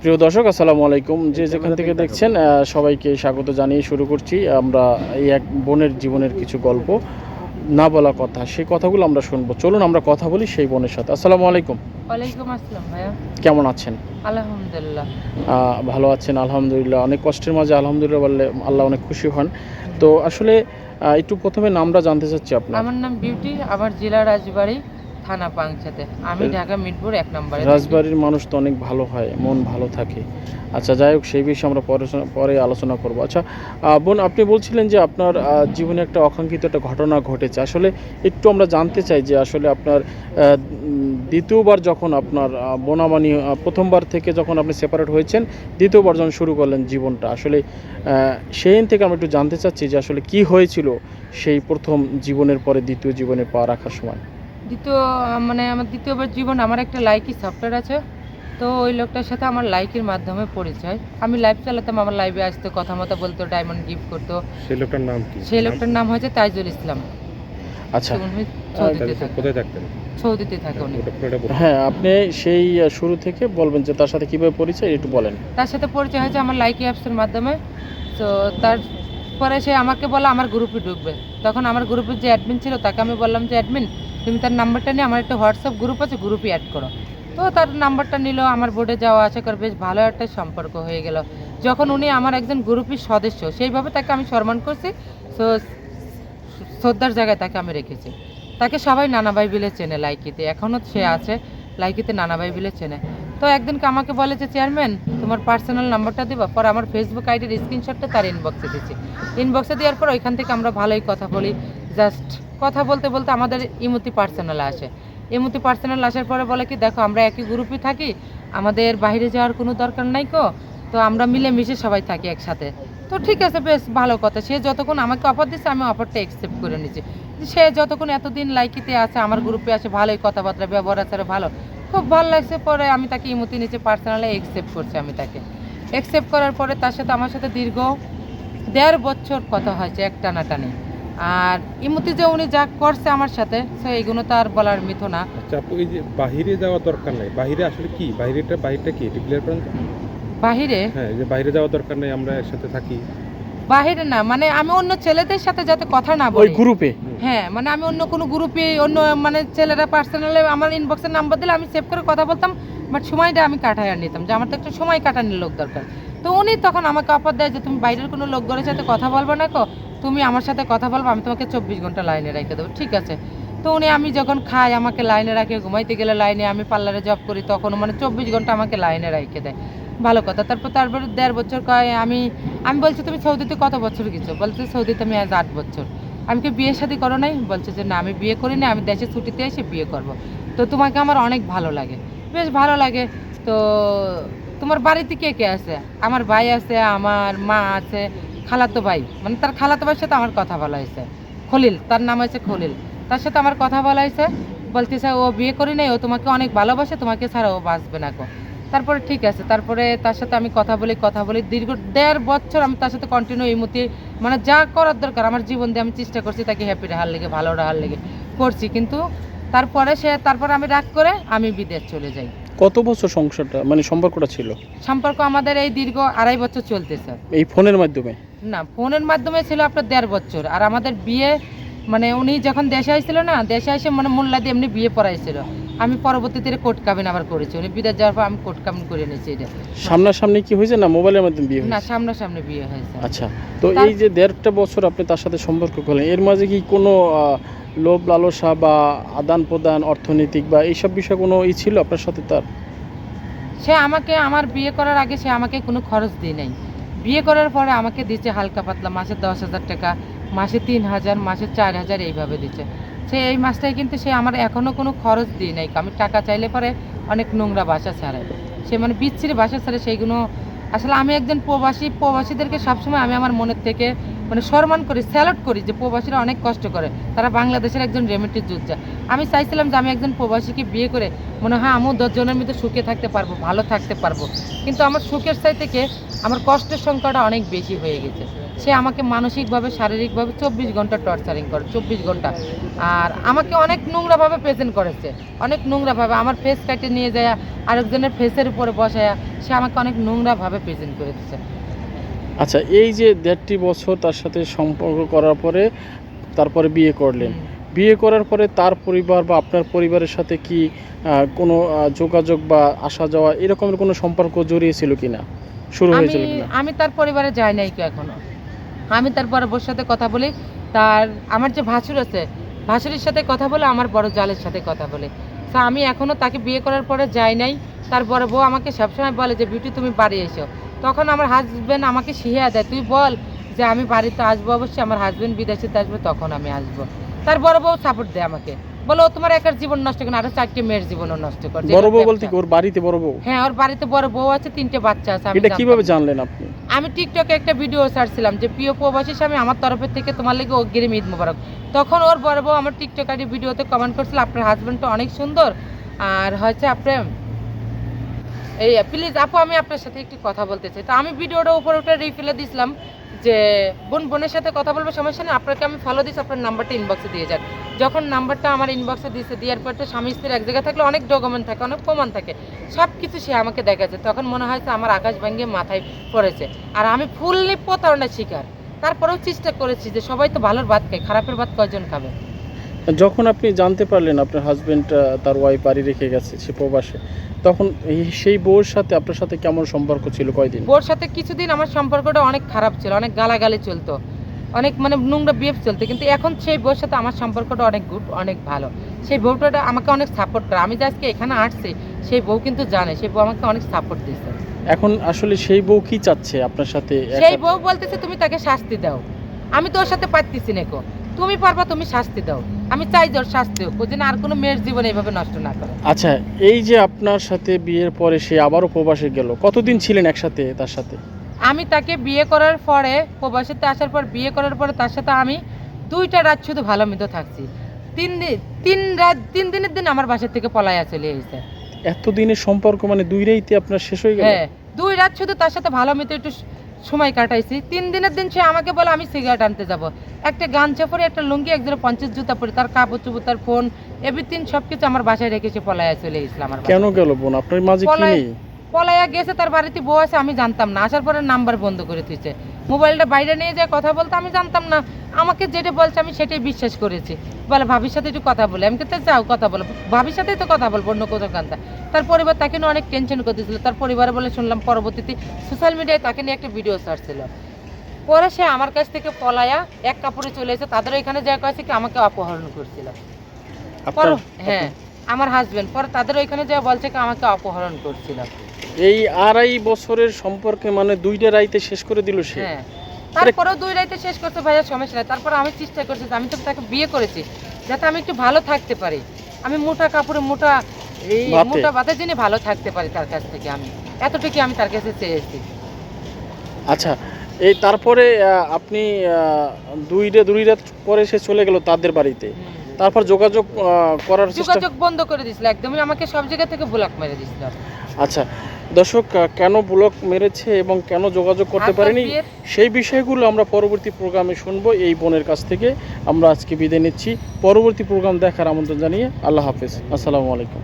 প্রিয় দর্শক আসসালামু আলাইকুম। যে যেখান থেকে দেখছেন সবাইকে স্বাগত জানিয়ে শুরু করছি। আমরা এই এক বোনের জীবনের কিছু গল্প না বলা কথা সেই কথাগুলো আমরা শুনব। চলুন আমরা কথা বলি সেই বোনের সাথে। আসসালামু আলাইকুম। ওয়ালাইকুম আসসালাম ভাইয়া। কেমন আছেন? আলহামদুলিল্লাহ। ভালো আছেন আলহামদুলিল্লাহ। অনেক কষ্টের মাঝে আলহামদুলিল্লাহ বললে আল্লাহ অনেক খুশি হন। তো আসলে একটু প্রথমে নামটা জানতে চাচ্ছি আপনার। আমার নাম বিউটি আমার জেলা রাজবাড়ি। থানা পাংচাতে। আমি ঢাকা মিরপুর এক নম্বরে রাজবাড়ির মানুষ তো অনেক ভালো হয় মন ভালো থাকে। আচ্ছা যাই হোক সেই বিষয়ে আমরা পরে পরে আলোচনা করব। আচ্ছা বোন আপনি বলছিলেন যে আপনার জীবনে একটা অকাঙ্ক্ষিত একটা ঘটনা ঘটেছে। আসলে একটু আমরা জানতে চাই যে আসলে আপনার দ্বিতীয়বার যখন আপনার বোনামানি প্রথমবার থেকে যখন আপনি সেপারেট হয়েছেন দ্বিতীয়বার যখন শুরু করলেন জীবনটা আসলে সেই থেকে আমরা একটু জানতে চাচ্ছি যে আসলে কি হয়েছিল সেই প্রথম জীবনের পরে দ্বিতীয় জীবনে পা রাখার সময়? দ্বিতীয় মানে আমার দ্বিতীয়বার জীবন আমার একটা লাইকি সফটওয়্যার আছে। তো ওই লোকটার সাথে আমার লাইকের মাধ্যমে পরিচয়। আমি লাইভ চালাতাম আমার লাইভে আসতো কথা মতো বলতো ডায়মন্ড গিফট করতো। সেই লোকটার নাম কি? সেই লোকটার নাম হচ্ছে তাইজুল ইসলাম। আচ্ছা। থাকে কোথায় থাকতেন? সৌদিতে থাকে উনি। হ্যাঁ আপনি সেই শুরু থেকে বলবেন যে তার সাথে কীভাবে পরিচয় একটু বলেন। তার সাথে পরিচয় হয়েছে আমার লাইকি অ্যাপসের মাধ্যমে। তো তারপরে সে আমাকে বলে আমার গ্রুপে ঢুকবে। তখন আমার গ্রুপের যে অ্যাডমিন ছিল তাকে আমি বললাম যে অ্যাডমিন তুমি তার নাম্বারটা নিয়ে আমার একটা হোয়াটসঅ্যাপ গ্রুপ আছে গ্রুপে অ্যাড করো। তো তার নাম্বারটা নিল আমার বোর্ডে যাওয়া আসা করে বেশ ভালো একটা সম্পর্ক হয়ে গেল। যখন উনি আমার একজন গ্রুপের সদস্য সেইভাবে তাকে আমি সম্মান করছি তো শ্রদ্ধার জায়গায় তাকে আমি রেখেছি। তাকে সবাই নানা ভাই বিলে চেনে লাইকিতে এখনও সে আছে লাইকিতে নানা ভাই বিলে চেনে। তো একদিনকে আমাকে বলে যে চেয়ারম্যান তোমার পার্সোনাল নাম্বারটা দিবা? পর আমার ফেসবুক আইডির স্ক্রিনশটটা তার ইনবক্সে দিচ্ছি। ইনবক্সে দেওয়ার পর ওইখান থেকে আমরা ভালোই কথা বলি জাস্ট কথা বলতে বলতে আমাদের ইমতি পার্সোনাল আসে। ইমতি পার্সোনাল আসার পরে বলে কি, দেখো, আমরা একই গ্রুপে থাকি, আমাদের বাইরে যাওয়ার কোনো দরকার নাই কো, তো আমরা মিলেমিশে সবাই থাকি একসাথে। তো ঠিক আছে, বেশ ভালো কথা। সে যতক্ষণ আমাকে অফার দিচ্ছে আমি অফারটা অ্যাকসেপ্ট করে নিচ্ছি সে যতক্ষণ এতদিন লাইকিতে আছে, আমার গ্রুপে আছে ভালোই কথাবার্তা, ব্যবহার আচারে ভালো। খুব ভালো লাগছে, পরে আমি তাকে ইমতি নিচে পার্সোনালি অ্যাকসেপ্ট করছি আমি তাকে। অ্যাকসেপ্ট করার পরে তার সাথে, আমার সাথে দীর্ঘ দেড় বছর কথা হয়েছে এক টানাটানি আর ইমতি যে উনি যা করছে আমার সাথে সে এগুলো তো আর বলার মিথ না। আচ্ছা আপু এই যে বাহিরে যাওয়ার দরকার নাই বাহিরে আসলে কি? বাহিরেটা বাহিরটা কি? এটা ক্লিয়ার করেন বাহিরে? হ্যাঁ যে বাইরে যাওয়ার দরকার নাই আমরা একসাথে থাকি। বাহিরে না মানে আমি অন্য ছেলেদের সাথে যাতে কথা না বলি। ওই গ্রুপে হ্যাঁ মানে আমি অন্য কোনো গ্রুপে অন্য মানে ছেলেরা পার্সোনালি আমার ইনবক্সের নাম্বার দিলে আমি সেভ করে কথা বলতাম বাট সময়টা আমি কাটাই আর নিতাম যে আমার তো একটা সময় কাটানোর লোক দরকার। তো উনি তখন আমাকে অফার দেয় যে, তুমি বাইরের কোনো লোকগুলোর সাথে কথা বলব না কো। তুমি আমার সাথে কথা বলব, আমি তোমাকে চব্বিশ ঘণ্টা লাইনে রেখে দেবো। ঠিক আছে? তো উনি আমি যখন খাই, আমাকে লাইনে রাখে, ঘুমাইতে গেলে লাইনে আমি পার্লারে জব করি, তখন মানে চব্বিশ ঘণ্টা আমাকে লাইনে রেখে দেয়। ভালো কথা। তারপর তারপরে দেড় বছর কয়, আমি আমি বলছি, তুমি সৌদিতে কত বছর গেছো? বলছে, সৌদিতে আমি আজ আট বছর। আমি কি বিয়ে শাদী করো নাই? বলছে যে, না, আমি বিয়ে করি না আমি দেশে ছুটিতে এসে বিয়ে করব। তো তোমাকে আমার অনেক ভালো লাগে। বেশ ভালো লাগে। তো তোমার বাড়িতে কে কে আছে? আমার ভাই আছে, আমার মা আছে, খালাতো ভাই। মানে তার খালাতো ভাইয়ের সাথে আমার কথা বলা হয়েছে। খলিল, তার নাম হয়েছে খলিল। তার সাথে আমার কথা বলা হয়েছে। বলতেছে, ও বিয়ে করি নাই, ও তোমাকে অনেক ভালোবাসে, তোমাকে ছাড়া ও বাঁচবে না কো তারপরে ঠিক আছে, তারপরে তার সাথে আমি কথা বলি কথা বলি। দীর্ঘ দেড় বছর আমি তার সাথে কন্টিনিউ এই মতে মানে যা করার দরকার, আমার জীবন দিয়ে আমি চেষ্টা করছি তাকে হ্যাপি রাখার লেগে, ভালো রাখার লেগে করছি। কিন্তু তারপরে সে, তারপরে আমি রাগ করে আমি বিদেশ চলে যাই। কত বছর সংসারটা মানে সম্পর্কটা ছিল? সম্পর্ক আমাদের এই দীর্ঘ আড়াই বছর চলতেছে এই ফোনের মাধ্যমে? না ফোনের মাধ্যমে ছিল আপনার দেড় বছর। আর আমাদের বিয়ে মানে উনি যখন দেশে আসছিল না দেশে এসে মানে মোল্লা দিয়ে এমনি বিয়ে পড়াইছিল। আমি পরবর্তীতে কোর্ট কাবিন আবার করেছি। উনি বিদেশ যাওয়ার পর আমি কোর্ট কাবিন করে নিয়েছি এটা। সামনাসামনি কি হয়েছে না মোবাইলের মাধ্যমে বিয়ে না সামনাসামনি বিয়ে হয়েছে। আচ্ছা তো এই যে দেড়টা বছর আপনি তার সাথে সম্পর্ক করলেন এর মাঝে কি কোনো আহ, লোভ, লালসা বা আদান প্রদান, অর্থনৈতিক বা এইসব বিষয়ে কোনো ই ছিল আপনার সাথে তার? সে আমাকে, আমার বিয়ে করার আগে সে আমাকে কোনো খরচ দিয়ে নাই। বিয়ে করার পরে আমাকে দিচ্ছে হালকা পাতলা, মাসে দশ হাজার টাকা, মাসে তিন হাজার, মাসে চার হাজার এইভাবে দিচ্ছে সে এই মাসটাই কিন্তু সে আমার এখনও কোনো খরচ দিয়ে নাই। আমি টাকা চাইলে পরে অনেক নোংরা বাসা ছাড়ে। সে মানে বিচ্ছিরি বাসা ছাড়ে সেইগুলো আসলে আমি একজন প্রবাসী, প্রবাসীদেরকে সবসময় আমি আমার মনের থেকে মানে সম্মান করি স্যালুট করি যে প্রবাসীরা অনেক কষ্ট করে। তারা বাংলাদেশের একজন রেমিটেড যোদ্ধা। আমি চাইছিলাম যে আমি একজন প্রবাসীকে বিয়ে করে মনে হয় আমিও দশজনের মধ্যে সুখে থাকতে পারব, ভালো থাকতে পারব। কিন্তু আমার সুখের চাই থেকে আমার কষ্টের সংখ্যাটা অনেক বেশি হয়ে গেছে। সে আমাকে মানসিকভাবে, শারীরিকভাবে চব্বিশ ঘণ্টা টর্চারিং করে, চব্বিশ ঘণ্টা। আর আমাকে অনেক নোংরাভাবে প্রেজেন্ট করেছে। অনেক নোংরাভাবে আমার ফেস কাটে নিয়ে যায়, আরেকজনের ফেসের উপরে বসায়। সে আমাকে অনেক নোংরাভাবে প্রেজেন্ট করে দিচ্ছে আচ্ছা এই যে দেড়টি বছর তার সাথে সম্পর্ক করার পরে তারপরে বিয়ে করলেন। বিয়ে করার পরে তার পরিবার বা আপনার পরিবারের সাথে কি কোনো যোগাযোগ বা আসা যাওয়া এরকমের কোনো সম্পর্ক জড়িয়েছিল কিনা? শুরু হয়েছিল কিনা? আমি তার পরিবারে যাই নাই কেউ এখনও। আমি তার বড় বোর সাথে কথা বলি তার আমার যে ভাসুর আছে ভাসুরের সাথে কথা বলে আমার বড় জালের সাথে কথা বলে। তা আমি এখনও তাকে বিয়ে করার পরে যাই নাই। তার বড় বউ আমাকে সবসময় বলে যে বিউটি তুমি বাড়ি এসো। তখন আমার হাজবেন্ড আমাকে শিখিয়ে দেয় তুই বল যে আমি বাড়িতে আসব অবশ্যই আমার হাজবেন্ড বিদেশিতে আসবে তখন আমি আসব। তার বড় বউ সাপোর্ট দেয় আমাকে। বলো তোমার একার জীবন নষ্ট করে আরও চারটে মেয়ের জীবনও নষ্ট করে বড় বউ বলতে ওর বাড়িতে বড় বউ? হ্যাঁ ওর বাড়িতে বড় বউ আছে তিনটে বাচ্চা আছে এটা কীভাবে জানলেন আপনি? আমি টিকটকে একটা ভিডিও ছাড়ছিলাম যে প্রিয় প্রবাসী স্বামী আমার তরফের থেকে তোমার লেগে অগ্রিম ঈদ মোবারক। তখন ওর বড় বউ আমার টিকটক আইডি ভিডিওতে কমেন্ট করছিল আপনার হাজবেন্ডটা অনেক সুন্দর। আর হচ্ছে আপনি এই প্লিজ আপু, আমি আপনার সাথে একটু কথা বলতে চাই। তো আমি ভিডিওটা উপরে উঠে রিফিলে দিছিলাম যে, বোন, বোনের সাথে কথা বলব, সমস্যা নেই, আপনাকে আমি ফলো দিচ্ছি আপনার নাম্বারটা ইনবক্সে দিয়ে যান যখন নাম্বারটা আমার ইনবক্সে দিয়েছে দেওয়ার পর তো স্বামী স্ত্রীর এক জায়গায় থাকলে অনেক ডকুমেন্ট থাকে, অনেক প্রমাণ থাকে। সব কিছু সে আমাকে দেখাচ্ছে। তখন মনে হয়েছে আমার আকাশ ভেঙে মাথায় পড়েছে। আর আমি ফুললি প্রতারণার শিকার। তারপরেও চেষ্টা করেছি যে সবাই তো ভালোর ভাত খায়, খারাপের ভাত কয়জন খাবে? যখন আপনি জানতে পারলেন আপনার হাজবেন্ড তার ওয়াইফ বাড়ি রেখে গেছে সে প্রবাসে তখন সেই বউর সাথে আপনার সাথে কেমন সম্পর্ক ছিল কয়দিন? বোর সাথে কিছুদিন আমার সম্পর্কটা অনেক খারাপ ছিল অনেক গালাগালি চলতো অনেক মানে নোংরা বিহেভ চলতো কিন্তু এখন সেই বউর সাথে আমার সম্পর্কটা অনেক গুড অনেক ভালো। সেই বউটা আমাকে অনেক সাপোর্ট করে আমি যে আজকে এখানে আসছি সেই বউ কিন্তু জানে সেই বউ আমাকে অনেক সাপোর্ট দিচ্ছে এখন আসলে সেই বউ কি চাচ্ছে আপনার সাথে সেই বউ বলতেছে তুমি তাকে শাস্তি দাও আমি তোর সাথে পারতেছি না তুমি পারবা তুমি শাস্তি দাও। আমি চাই যে ওর শাস্তি হোক ও যেন আর কোনো মেয়ের জীবন এইভাবে নষ্ট না করে। আচ্ছা এই যে আপনার সাথে বিয়ের পরে সে আবারও প্রবাসে গেল কতদিন ছিলেন একসাথে তার সাথে? আমি তাকে বিয়ে করার পরে প্রবাসীতে আসার পর বিয়ে করার পরে তার সাথে আমি দুইটা রাত শুধু ভালো মতো থাকছি। তিন দিন তিন রাত তিন দিনের দিন আমার বাসা থেকে পলাইয়া চলে এসেছে। এতদিনের সম্পর্ক মানে দুই রাইতে আপনার শেষ হয়ে গেল? হ্যাঁ দুই রাত শুধু তার সাথে ভালো মতো একটু সময় কাটাইছি। তিন দিনের দিন সে আমাকে বলে আমি সিগারেট আনতে যাব। একটা গামছা পরে একটা লুঙ্গি একজোড়া পঞ্চাশ জুতা পরে তার কাপড় চুপড় তার ফোন এভরিথিং সব কিছু আমার বাসায় রেখেছে পলাইয়া চলে গেছিল আমার কেন গেল বোন? আপনার মাঝে কি পলায়- নেই? গেছে তার বাড়িতে বউ আছে আমি জানতাম না। আসার পরে নাম্বার বন্ধ করে দিয়েছে। মোবাইলটা বাইরে নিয়ে যায় কথা বলতে আমি জানতাম না। আমাকে যেটা বলছে আমি সেটাই বিশ্বাস করেছি। বলে ভাবির সাথে একটু কথা বলে। আমি তো যাও কথা বলো। ভাবির সাথেই তো কথা বলব অন্য কোথাও কান্তা। তার পরিবার তাকে নিয়ে অনেক টেনশন করতেছিল তার পরিবারে বলে শুনলাম পরবর্তীতে সোশ্যাল মিডিয়ায় তাকে নিয়ে একটা ভিডিও ছাড়ছিল। পরে সে আমার কাছ থেকে পলায়া এক কাপড়ে চলে এসে তাদের এখানে যা কাছে কি আমাকে অপহরণ করছিল। হ্যাঁ আমার হাজবেন্ড পরে তাদের ওইখানে যা বলছে কি আমাকে অপহরণ করছিল। এই আড়াই বছরের সম্পর্কে মানে দুইটা রাইতে শেষ করে দিল সে? হ্যাঁ। তারপরেও দুই রাইতে শেষ করতে ভাইয়া সমস্যা নাই। তারপর আমি চেষ্টা করছি আমি তো তাকে বিয়ে করেছি যাতে আমি একটু ভালো থাকতে পারি। আমি মোটা কাপড়ে মোটা এই মোটা ভাতের জন্য ভালো থাকতে পারি তার কাছ থেকে আমি। এতটুকু আমি তার কাছে চেয়েছি। আচ্ছা এই তারপরে আপনি দুই রে- দুই রাত পরে সে চলে গেল তাদের বাড়িতে। তারপর যোগাযোগ করার চেষ্টা যোগাযোগ বন্ধ করে দিছিল একদমই আমাকে সব জায়গা থেকে ব্লক মেরে দিছিল। আচ্ছা দর্শক কেন ব্লক মেরেছে এবং কেন যোগাযোগ করতে পারেনি? সেই বিষয়গুলো আমরা পরবর্তী প্রোগ্রামে শুনব। এই বোনের কাছ থেকে আমরা আজকে বিদায় নিচ্ছি। পরবর্তী প্রোগ্রাম দেখার আমন্ত্রণ জানিয়ে আল্লাহ হাফেজ। আসসালামু আলাইকুম।